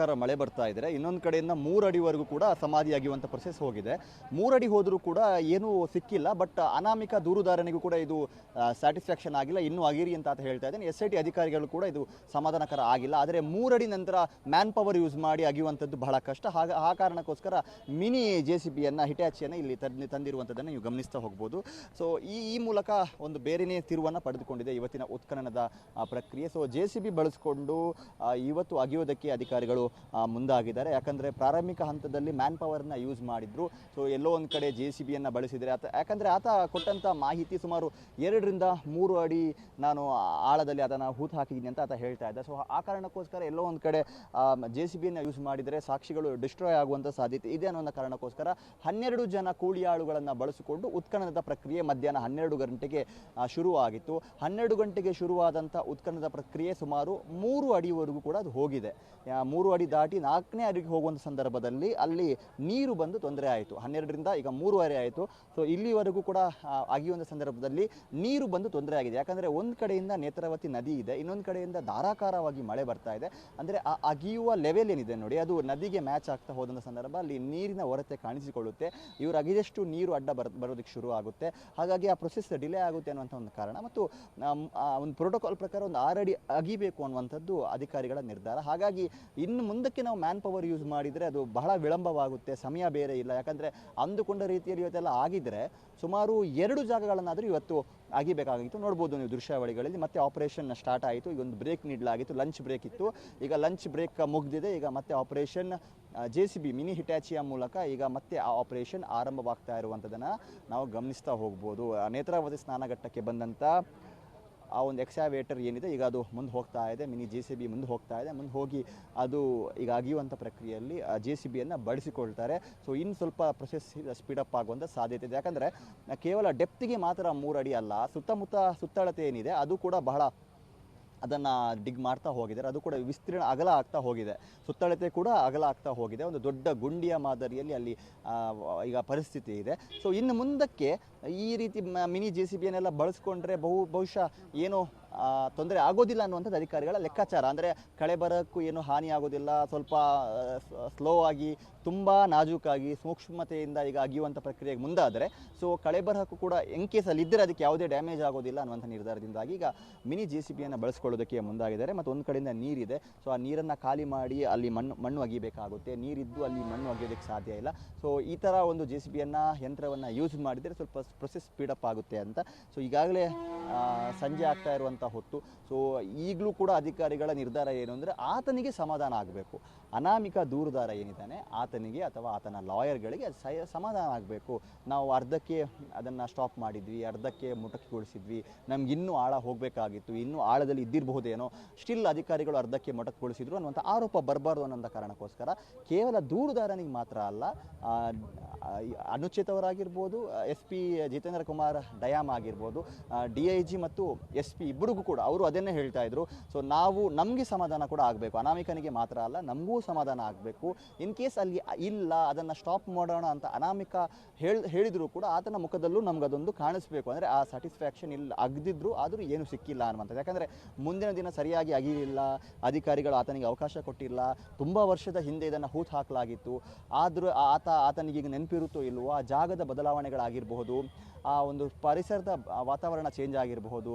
ಧಾರಾಕಾರ ಮಳೆ ಬರ್ತಾ ಇದ್ರೆ ಇನ್ನೊಂದು ಕಡೆಯಿಂದ ಮೂರು ಅಡಿವರೆಗೂ ಕೂಡ ಸಮಾಧಿ ಆಗಿರುವಂಥ ಪ್ರೊಸೆಸ್ ಹೋಗಿದೆ. ಮೂರಡಿ ಹೋದರೂ ಕೂಡ ಏನೂ ಸಿಕ್ಕಿಲ್ಲ ಬಟ್ ಅನಾಮಿಕ ದೂರುದಾರನಿಗೂ ಕೂಡ ಇದು ಸ್ಯಾಟಿಸ್ಫ್ಯಾಕ್ಷನ್ ಆಗಿಲ್ಲ. ಇನ್ನೂ ಆಗಿರಿ ಅಂತ ಹೇಳ್ತಾ ಇದ್ದೇನೆ. ಎಸ್ ಐ ಟಿ ಅಧಿಕಾರಿಗಳು ಕೂಡ ಇದು ಸಮಾಧಾನಕರ ಆಗಿಲ್ಲ. ಆದರೆ ಮೂರಡಿ ನಂತರ ಮ್ಯಾನ್ ಪವರ್ ಯೂಸ್ ಮಾಡಿ ಅಗಿಯುವಂಥದ್ದು ಬಹಳ ಕಷ್ಟ. ಹಾಗ, ಆ ಕಾರಣಕ್ಕೋಸ್ಕರ ಮಿನಿ ಜೆ ಸಿ ಬಿಯನ್ನು ಹಿಟ್ಯಾಚಿಯನ್ನು ಇಲ್ಲಿ ತಂದು, ತಂದಿರುವಂಥದ್ದನ್ನು ನೀವು ಗಮನಿಸ್ತಾ ಹೋಗ್ಬೋದು. ಸೊ ಈ ಈ ಮೂಲಕ ಒಂದು ಬೇರೆಯೇ ತಿರುವನ್ನು ಪಡೆದುಕೊಂಡಿದೆ ಇವತ್ತಿನ ಉತ್ಖನನದ ಪ್ರಕ್ರಿಯೆ. ಸೊ ಜೆ ಸಿ ಬಿ ಬಳಸಿಕೊಂಡು ಇವತ್ತು ಅಗಿಯೋದಕ್ಕೆ ಅಧಿಕಾರಿಗಳು ಮುಂದಾಗಿದ್ದಾರೆ. ಯಾಕಂದರೆ ಪ್ರಾರಂಭಿಕ ಹಂತದಲ್ಲಿ ಮ್ಯಾನ್ ಪವರ್ನ ಯೂಸ್ ಮಾಡಿದ್ರು. ಸೊ ಎಲ್ಲೋ ಒಂದು ಕಡೆ ಜೆ ಸಿ ಬಿಯನ್ನು ಬಳಸಿದರೆ ಆತ ಯಾಕಂದರೆ ಆತ ಕೊಟ್ಟಂಥ ಮಾಹಿತಿ ಸುಮಾರು ಎರಡರಿಂದ ಮೂರು ಅಡಿ ನಾನು ಆಳದಲ್ಲಿ ಅದನ್ನು ಹೂತು ಹಾಕಿದ್ದೀನಿ ಅಂತ ಆತ ಹೇಳ್ತಾ ಇದ್ದ. ಸೊ ಆ ಕಾರಣಕ್ಕೋಸ್ಕರ ಎಲ್ಲೋ ಒಂದು ಕಡೆ ಜೆ ಸಿ ಬಿಯನ್ನು ಯೂಸ್ ಮಾಡಿದರೆ ಸಾಕ್ಷಿಗಳು ಡಿಸ್ಟ್ರಾಯ್ ಆಗುವಂಥ ಸಾಧ್ಯತೆ ಇದೆ ಅನ್ನೋ ಕಾರಣಕ್ಕೋಸ್ಕರ ಹನ್ನೆರಡು ಜನ ಕೂಲಿಯಾಳುಗಳನ್ನು ಬಳಸಿಕೊಂಡು ಉತ್ಖನನದ ಪ್ರಕ್ರಿಯೆ ಮಧ್ಯಾಹ್ನ ಹನ್ನೆರಡು ಗಂಟೆಗೆ ಶುರು ಶುರುವಾಗಿತ್ತು. ಹನ್ನೆರಡು ಗಂಟೆಗೆ ಶುರುವಾದಂಥ ಉತ್ಖನನದ ಪ್ರಕ್ರಿಯೆ ಸುಮಾರು ಮೂರು ಅಡಿವರೆಗೂ ಕೂಡ ಅದು ಹೋಗಿದೆ. ಮೂರು ಅಡಿ ದಾಟಿ ನಾಲ್ಕನೇ ಅಡಿಗೆ ಹೋಗುವಂಥ ಸಂದರ್ಭದಲ್ಲಿ ಅಲ್ಲಿ ನೀರು ಬಂದು ತೊಂದರೆ ಆಯಿತು. ಹನ್ನೆರಡರಿಂದ ಈಗ ಮೂರುವರೆ ಆಯಿತು. ಸೊ ಇಲ್ಲಿವರೆಗೂ ಕೂಡ ಆಗಿಯುವಂಥ ಸಂದರ್ಭದಲ್ಲಿ ನೀರು ಬಂದು ತೊಂದರೆ ಆಗಿದೆ. ಯಾಕಂದರೆ ಒಂದು ಕಡೆಯಿಂದ ನೇತ್ರಾವತಿ ನದಿ ಇದೆ, ಇನ್ನೊಂದು ಕಡೆಯಿಂದ ಧಾರಾಕಾರವಾಗಿ ಮಳೆ ಬರ್ತಾ ಇದೆ. ಅಂದರೆ, ಆ, ಅಗಿಯುವ ಲೆವೆಲ್ ಏನಿದೆ ನೋಡಿ, ಅದು ನದಿಗೆ ಮ್ಯಾಚ್ ಆಗ್ತಾ ಹೋದಂಥ ಸಂದರ್ಭ, ಅಲ್ಲಿ ನೀರಿನ ಹೊರತೆ ಕಾಣಿಸಿಕೊಳ್ಳುತ್ತೆ. ಇವರು ಅಗಿದಷ್ಟು ನೀರು ಅಡ್ಡ ಬರ, ಬರೋದಕ್ಕೆ ಶುರು ಆಗುತ್ತೆ. ಹಾಗಾಗಿ ಆ ಪ್ರೊಸೆಸ್ ಡಿಲೇ ಆಗುತ್ತೆ ಅನ್ನುವಂಥ ಒಂದು ಕಾರಣ. ಮತ್ತು ಒಂದು ಪ್ರೋಟೋಕಾಲ್ ಪ್ರಕಾರ ಒಂದು ಆರಡಿ ಅಗಿಬೇಕು ಅನ್ನುವಂಥದ್ದು ಅಧಿಕಾರಿಗಳ ನಿರ್ಧಾರ. ಹಾಗಾಗಿ ಇನ್ನು ಮುಂದಕ್ಕೆ ನಾವು ಮ್ಯಾನ್ ಪವರ್ ಯೂಸ್ ಮಾಡಿದರೆ ಅದು ಬಹಳ ವಿಳಂಬವಾಗುತ್ತೆ, ಸಮಯ ಬೇರೆ ಇಲ್ಲ. ಯಾಕಂದರೆ ಅಂದುಕೊಂಡ ರೀತಿಯಲ್ಲಿ ಇವತ್ತೆಲ್ಲ ಆಗಿದ್ದರೆ ಸುಮಾರು ಎರಡು ಜಾಗಗಳನ್ನಾದರೂ ಇವತ್ತು ಆಗಿಬೇಕಾಗಿತ್ತು. ನೋಡ್ಬೋದು ನೀವು ದೃಶ್ಯಾವಳಿಗಳಲ್ಲಿ ಮತ್ತೆ ಆಪರೇಷನ್ ಸ್ಟಾರ್ಟ್ ಆಯಿತು, ಈಗ ಒಂದು ಬ್ರೇಕ್ ನೀಡಲಾಗಿತ್ತು ಲಂಚ್ ಬ್ರೇಕ್ ಇತ್ತು. ಈಗ ಲಂಚ್ ಬ್ರೇಕ್ ಮುಗಿದಿದೆ, ಈಗ ಮತ್ತೆ operation J C B mini ಹಿಟ್ಯಾಚಿಯ ಮೂಲಕ ಈಗ ಮತ್ತೆ ಆ ಆಪರೇಷನ್ ಆರಂಭವಾಗ್ತಾ ಇರುವಂಥದ್ದನ್ನು ನಾವು ಗಮನಿಸ್ತಾ ಹೋಗ್ಬೋದು. ನೇತ್ರಾವತಿ ಸ್ನಾನಘಟ್ಟಕ್ಕೆ ಬಂದಂಥ ಆ ಒಂದು ಎಕ್ಸಾವೇಟರ್ ಏನಿದೆ, ಈಗ ಅದು ಮುಂದೆ ಹೋಗ್ತಾ ಇದೆ, ಮಿನಿ ಜೆ ಸಿ ಬಿ ಮುಂದೆ ಹೋಗ್ತಾ ಇದೆ, ಮುಂದೆ ಹೋಗಿ ಅದು ಈಗ ಅಗಿಯುವಂಥ ಪ್ರಕ್ರಿಯೆಯಲ್ಲಿ ಜೆ ಸಿ ಬಿಯನ್ನು ಬಳಸಿಕೊಳ್ತಾರೆ ಸೊ ಇನ್ನು ಸ್ವಲ್ಪ ಪ್ರೊಸೆಸ್ ಸ್ಪೀಡಪ್ ಆಗುವಂಥ ಸಾಧ್ಯತೆ ಇದೆ. ಯಾಕಂದರೆ ಕೇವಲ ಡೆಪ್ತಿಗೆ ಮಾತ್ರ ಮೂರು ಅಡಿ ಅಲ್ಲ, ಸುತ್ತಮುತ್ತ ಸುತ್ತಳತೆ ಏನಿದೆ, ಅದು ಕೂಡ ಬಹಳ ಅದನ್ನು ಡಿಗ್ ಮಾಡ್ತಾ ಹೋಗಿದ್ದಾರೆ. ಅದು ಕೂಡ ವಿಸ್ತೀರ್ಣ ಅಗಲ ಆಗ್ತಾ ಹೋಗಿದೆ. ಸುತ್ತಳತೆ ಕೂಡ ಅಗಲ ಆಗ್ತಾ ಹೋಗಿದೆ. ಒಂದು ದೊಡ್ಡ ಗುಂಡಿಯ ಮಾದರಿಯಲ್ಲಿ ಅಲ್ಲಿ ಈಗ ಪರಿಸ್ಥಿತಿ ಇದೆ. ಸೊ ಇನ್ನು ಮುಂದಕ್ಕೆ ಈ ರೀತಿ ಮಿನಿ ಜೆ ಸಿ ಬಿಯನ್ನೆಲ್ಲ ಬಳಸ್ಕೊಂಡ್ರೆ ಬಹು, ಬಹುಶಃ ಏನು ತೊಂದರೆ ಆಗೋದಿಲ್ಲ ಅನ್ನುವಂಥದ್ದು ಅಧಿಕಾರಿಗಳ ಲೆಕ್ಕಾಚಾರ. ಅಂದರೆ ಕಳೆ ಬರೋಕ್ಕೂ ಏನು ಹಾನಿ ಆಗೋದಿಲ್ಲ, ಸ್ವಲ್ಪ ಸ್ಲೋ ಆಗಿ, ತುಂಬ ನಾಜೂಕಾಗಿ, ಸೂಕ್ಷ್ಮತೆಯಿಂದ ಈಗ ಅಗಿಯುವಂಥ ಪ್ರಕ್ರಿಯೆಗೆ ಮುಂದಾದರೆ ಸೊ ಕಳೆ ಬರಹಕ್ಕೂ ಕೂಡ ಎನ್ ಕೇಸಲ್ಲಿ ಇದ್ದರೆ ಅದಕ್ಕೆ ಯಾವುದೇ ಡ್ಯಾಮೇಜ್ ಆಗೋದಿಲ್ಲ ಅನ್ನುವಂಥ ನಿರ್ಧಾರದಿಂದಾಗಿ ಈಗ ಮಿನಿ ಜೆ ಸಿ ಬಿಯನ್ನು ಬಳಸ್ಕೊಳ್ಳೋದಕ್ಕೆ ಮುಂದಾಗಿದ್ದಾರೆ. ಮತ್ತು ಒಂದು ಕಡೆಯಿಂದ ನೀರಿದೆ. ಸೊ ಆ ನೀರನ್ನು ಖಾಲಿ ಮಾಡಿ ಅಲ್ಲಿ ಮಣ್ಣು ಮಣ್ಣು ಅಗಿಬೇಕಾಗುತ್ತೆ. ನೀರಿದ್ದು ಅಲ್ಲಿ ಮಣ್ಣು ಅಗಿಯೋದಕ್ಕೆ ಸಾಧ್ಯ ಇಲ್ಲ. ಸೊ ಈ ಥರ ಒಂದು ಜೆ ಸಿ ಬಿಯನ್ನು ಯಂತ್ರವನ್ನು ಯೂಸ್ ಮಾಡಿದರೆ ಸ್ವಲ್ಪ ಪ್ರೊಸೆಸ್ ಸ್ಪೀಡಪ್ ಆಗುತ್ತೆ ಅಂತ. ಸೊ ಈಗಾಗಲೇ ಸಂಜೆ ಆಗ್ತಾ ಇರುವಂಥ ಹೊತ್ತು. ಸೊ ಈಗಲೂ ಕೂಡ ಅಧಿಕಾರಿಗಳ ನಿರ್ಧಾರ ಏನು ಅಂದರೆ ಆತನಿಗೆ ಸಮಾಧಾನ ಆಗಬೇಕು. ಅನಾಮಿಕ ದೂರುದಾರ ಏನಿದ್ದಾನೆ, ಆತನಿಗೆ ಅಥವಾ ಆತನ ಲಾಯರ್ಗಳಿಗೆ ಸಮಾಧಾನ ಆಗಬೇಕು. ನಾವು ಅರ್ಧಕ್ಕೆ ಅದನ್ನು ಸ್ಟಾಪ್ ಮಾಡಿದ್ವಿ, ಅರ್ಧಕ್ಕೆ ಮೊಟಕುಗೊಳಿಸಿದ್ವಿ. ನಮ್ಗೆ ಇನ್ನೂ ಆಳ ಹೋಗಬೇಕಾಗಿತ್ತು, ಇನ್ನೂ ಆಳದಲ್ಲಿ ಇದ್ದಿರಬಹುದೇನೋ. ಸ್ಟಿಲ್ ಅಧಿಕಾರಿಗಳು ಅರ್ಧಕ್ಕೆ ಮೊಟಕುಗೊಳಿಸಿದ್ರು ಅನ್ನುವಂಥ ಆರೋಪ ಬರಬಾರ್ದು ಅನ್ನೋಂಥ ಕಾರಣಕ್ಕೋಸ್ಕರ ಕೇವಲ ದೂರುದಾರನಿಗೆ ಮಾತ್ರ ಅಲ್ಲ ಅನುಚಿತವರಾಗಿರ್ಬೋದು, ಎಸ್ ಪಿ ಜಿತೇಂದ್ರ ಕುಮಾರ್ ಡಯಾಮ್ ಆಗಿರ್ಬೋದು ಡಿ ಮತ್ತು ಎಸ್ ಪಿ ಇಬ್ಬರಿಗೂ ಕೂಡ ಅವರು ಅದನ್ನೇ ಹೇಳ್ತಾ ಇದ್ರು. ಸೊ ನಾವು ನಮಗೆ ಸಮಾಧಾನ ಕೂಡ ಆಗಬೇಕು. ಅನಾಮಿಕನಿಗೆ ಮಾತ್ರ ಅಲ್ಲ, ನಮಗೂ ಸಮಾಧಾನ ಆಗಬೇಕು. ಇನ್ ಕೇಸ್ ಅಲ್ಲಿ ಇಲ್ಲ, ಅದನ್ನು ಸ್ಟಾಪ್ ಮಾಡೋಣ ಅಂತ ಅನಾಮಿಕ ಹೇಳ್, ಹೇಳಿದ್ರು ಕೂಡ ಆತನ ಮುಖದಲ್ಲೂ ನಮ್ಗೆ ಅದೊಂದು ಕಾಣಿಸ್ಬೇಕು. ಅಂದರೆ ಆ ಸ್ಯಾಟಿಸ್ಫ್ಯಾಕ್ಷನ್ ಇಲ್ಲ, ಅಗ್ದಿದ್ರು ಆದರೂ ಏನು ಸಿಕ್ಕಿಲ್ಲ ಅನ್ನುವಂಥದ್ದು. ಯಾಕಂದರೆ ಮುಂದಿನ ದಿನ ಸರಿಯಾಗಿ ಅಗಿಲಿಲ್ಲ ಅಧಿಕಾರಿಗಳು ಆತನಿಗೆ ಅವಕಾಶ ಕೊಟ್ಟಿಲ್ಲ, ತುಂಬ ವರ್ಷದ ಹಿಂದೆ ಇದನ್ನು ಹೂತು ಹಾಕಲಾಗಿತ್ತು. ಆದರೂ ಆತ, ಆತನಿಗೆ ಈಗ ನೆನಪಿರುತ್ತೋ ಇಲ್ವೋ, ಆ ಜಾಗದ ಬದಲಾವಣೆಗಳಾಗಿರಬಹುದು, ಆ ಒಂದು ಪರಿಸರದ ವಾತಾವರಣ ಚೇಂಜ್ ಆಗಿರಬಹುದು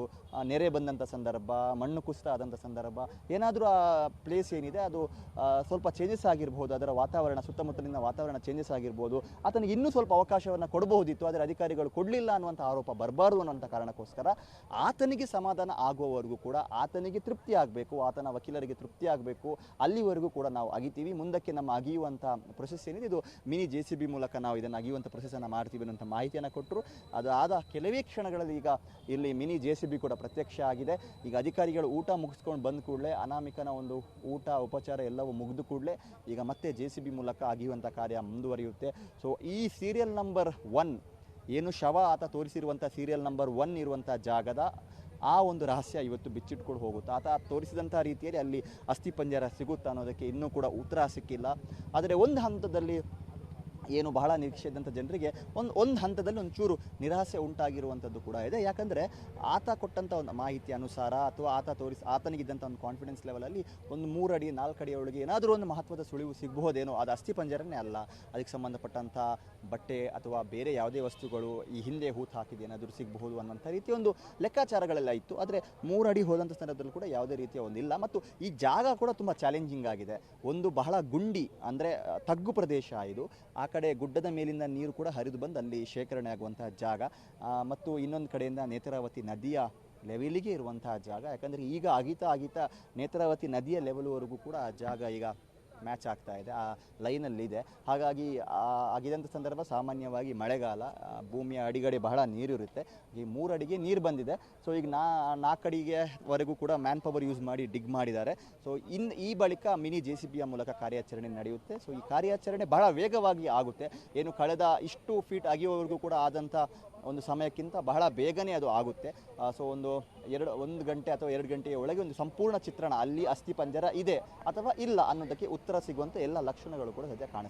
ನೆರೆ ನೆರೆ ಬಂದಂಥ ಸಂದರ್ಭ, ಮಣ್ಣು ಕುಸಿತ ಆದಂಥ ಸಂದರ್ಭ, ಏನಾದರೂ ಆ ಪ್ಲೇಸ್ ಏನಿದೆ, ಅದು ಸ್ವಲ್ಪ ಚೇಂಜಸ್ ಆಗಿರ್ಬೋದು, ಅದರ ವಾತಾವರಣ, ಸುತ್ತಮುತ್ತಲಿನ ವಾತಾವರಣ ಚೇಂಜಸ್ ಆಗಿರ್ಬೋದು, ಆತನಿಗೆ ಇನ್ನೂ ಸ್ವಲ್ಪ ಅವಕಾಶವನ್ನು ಕೊಡಬಹುದಿತ್ತು, ಆದರೆ ಅಧಿಕಾರಿಗಳು ಕೊಡಲಿಲ್ಲ ಅನ್ನುವಂಥ ಆರೋಪ ಬರಬಾರ್ದು ಅನ್ನುವಂಥ ಕಾರಣಕ್ಕೋಸ್ಕರ ಆತನಿಗೆ ಸಮಾಧಾನ ಆಗುವವರೆಗೂ ಕೂಡ ಆತನಿಗೆ ತೃಪ್ತಿ ಆಗಬೇಕು, ಆತನ ವಕೀಲರಿಗೆ ತೃಪ್ತಿ ಆಗಬೇಕು, ಅಲ್ಲಿವರೆಗೂ ಕೂಡ ನಾವು ಅಗಿತೀವಿ, ಮುಂದಕ್ಕೆ ನಮ್ಮ ಅಗಿಯುವಂಥ ಪ್ರೊಸೆಸ್ ಏನಿದೆ, ಇದು ಮಿನಿ ಜೆ ಮೂಲಕ ನಾವು ಇದನ್ನು ಅಗಿಯುವಂಥ ಪ್ರೊಸೆಸನ್ನು ಮಾಡ್ತೀವಿ ಅನ್ನೋಂಥ ಮಾಹಿತಿಯನ್ನು ಕೊಟ್ಟರು. ಅದಾದ ಕೆಲವೇ ಕ್ಷಣಗಳಲ್ಲಿ ಈಗ ಇಲ್ಲಿ ಮಿನಿ ಜೆ ಸಿ ಕೂಡ ಪ್ರತ್ಯಕ್ಷ ಆಗಿದೆ. ಈಗ ಅಧಿಕಾರಿಗಳು ಊಟ ಮುಗಿಸ್ಕೊಂಡು ಬಂದ ಕೂಡಲೇ ಅನಾಮಿಕನ ಒಂದು ಊಟ, ಉಪಚಾರ ಎಲ್ಲವೂ ಮುಗಿದು ಕೂಡಲೇ ಈಗ ಮತ್ತೆ ಜೆ ಸಿ ಬಿ ಮೂಲಕ ಅಗಿಯುವಂಥ ಕಾರ್ಯ ಮುಂದುವರಿಯುತ್ತೆ. ಸೊ ಈ ಸೀರಿಯಲ್ ನಂಬರ್ ಒನ್ ಏನು ಶವ ಆತ ತೋರಿಸಿರುವಂಥ ಸೀರಿಯಲ್ ನಂಬರ್ ಒನ್ ಇರುವಂಥ ಜಾಗದ ಆ ಒಂದು ರಹಸ್ಯ ಇವತ್ತು ಬಿಚ್ಚಿಟ್ಕೊಂಡು ಹೋಗುತ್ತೆ. ಆತ ತೋರಿಸಿದಂಥ ರೀತಿಯಲ್ಲಿ ಅಲ್ಲಿ ಅಸ್ಥಿಪಂಜರ ಸಿಗುತ್ತಾ ಅನ್ನೋದಕ್ಕೆ ಇನ್ನೂ ಕೂಡ ಉತ್ತರ ಸಿಕ್ಕಿಲ್ಲ. ಆದರೆ ಒಂದು ಹಂತದಲ್ಲಿ ಏನು ಬಹಳ ನಿರೀಕ್ಷೆ ಇದ್ದಂಥ ಜನರಿಗೆ ಒಂದು ಒಂದು ಹಂತದಲ್ಲಿ ಒಂಚೂರು ನಿರಾಸೆ ಉಂಟಾಗಿರುವಂಥದ್ದು ಕೂಡ ಇದೆ. ಯಾಕಂದರೆ ಆತ ಕೊಟ್ಟಂಥ ಒಂದು ಮಾಹಿತಿ ಅನುಸಾರ ಅಥವಾ ಆತ ತೋರಿಸಿ ಆತನಿಗಿದ್ದಂಥ ಒಂದು ಕಾನ್ಫಿಡೆನ್ಸ್ ಲೆವೆಲಲ್ಲಿ ಒಂದು ಮೂರಡಿ ನಾಲ್ಕು ಒಳಗೆ ಏನಾದರೂ ಒಂದು ಮಹತ್ವದ ಸುಳಿವು ಸಿಗಬಹುದೇನೋ, ಅದು ಅಸ್ಥಿ ಪಂಜರನೇ ಅಲ್ಲ. ಅದಕ್ಕೆ ಸಂಬಂಧಪಟ್ಟಂಥ ಬಟ್ಟೆ ಅಥವಾ ಬೇರೆ ಯಾವುದೇ ವಸ್ತುಗಳು ಈ ಹಿಂದೆ ಹೂತು ಹಾಕಿದೆ ಏನಾದರೂ ಸಿಗಬಹುದು ಅನ್ನೋಂಥ ರೀತಿಯ ಒಂದು ಲೆಕ್ಕಾಚಾರಗಳೆಲ್ಲ ಇತ್ತು. ಆದರೆ ಮೂರು ಅಡಿ ಹೋದಂಥ ಸಂದರ್ಭದಲ್ಲಿ ಕೂಡ ಯಾವುದೇ ರೀತಿಯ ಒಂದಿಲ್ಲ ಮತ್ತು ಈ ಜಾಗ ಕೂಡ ತುಂಬ ಚಾಲೆಂಜಿಂಗ್ ಆಗಿದೆ. ಒಂದು ಬಹಳ ಗುಂಡಿ ಅಂದರೆ, ತಗ್ಗು ಪ್ರದೇಶ ಇದು. ಆ ಕಡೆ ಗುಡ್ಡದ ಮೇಲಿಂದ ನೀರು ಕೂಡ ಹರಿದು ಬಂದು ಅಲ್ಲಿ ಶೇಖರಣೆ ಆಗುವಂತಹ ಜಾಗ. ಮತ್ತು ಇನ್ನೊಂದು ಕಡೆಯಿಂದ ನೇತ್ರಾವತಿ ನದಿಯ ಲೆವೆಲಿಗೆ ಇರುವಂತಹ ಜಾಗ. ಯಾಕಂದರೆ ಈಗ ಅಗಿತಾ ಅಗಿತಾ ನೇತ್ರಾವತಿ ನದಿಯ ಲೆವೆಲ್ವರೆಗೂ ಕೂಡ ಆ ಜಾಗ ಈಗ ಮ್ಯಾಚ್ ಆಗ್ತಾ ಇದೆ. ಆ ಲೈನಲ್ಲಿದೆ ಹಾಗಾಗಿ ಆಗಿದಂಥ ಸಂದರ್ಭ ಸಾಮಾನ್ಯವಾಗಿ ಮಳೆಗಾಲ ಭೂಮಿಯ ಅಡಿಗಡೆ ಬಹಳ ನೀರಿರುತ್ತೆ. ಈ ಮೂರು ಅಡಿಗೆ ನೀರು ಬಂದಿದೆ. ಸೊ ಈಗ ನಾ ನಾಲ್ಕು ಅಡಿಗೆವರೆಗೂ ಕೂಡ ಮ್ಯಾನ್ ಪವರ್ ಯೂಸ್ ಮಾಡಿ ಡಿಗ್ ಮಾಡಿದ್ದಾರೆ. ಸೊ ಇನ್, ಈ ಬಳಿಕ ಮಿನಿ ಜೆ ಸಿ ಬಿಯ ಮೂಲಕ ಕಾರ್ಯಾಚರಣೆ ನಡೆಯುತ್ತೆ. ಸೊ ಈ ಕಾರ್ಯಾಚರಣೆ ಬಹಳ ವೇಗವಾಗಿ ಆಗುತ್ತೆ. ಏನು ಕಳೆದ ಇಷ್ಟು ಫೀಟ್ ಆಗಿರೋವರೆಗೂ ಕೂಡ ಆದಂಥ ಒಂದು ಸಮಯಕ್ಕಿಂತ ಬಹಳ ಬೇಗನೆ ಅದು ಆಗುತ್ತೆ. ಸೊ ಒಂದು ಎರಡು, ಒಂದು ಗಂಟೆ ಅಥವಾ ಎರಡು ಗಂಟೆಯ ಒಳಗೆ ಒಂದು ಸಂಪೂರ್ಣ ಚಿತ್ರಣ ಅಲ್ಲಿ ಅಸ್ಥಿ ಪಂಜರ ಇದೆ ಅಥವಾ ಇಲ್ಲ ಅನ್ನೋದಕ್ಕೆ ಉತ್ತರ ಸಿಗುವಂಥ ಎಲ್ಲ ಲಕ್ಷಣಗಳು ಕೂಡ ಸದ್ಯ ಕಾಣಿಸ್ತಾ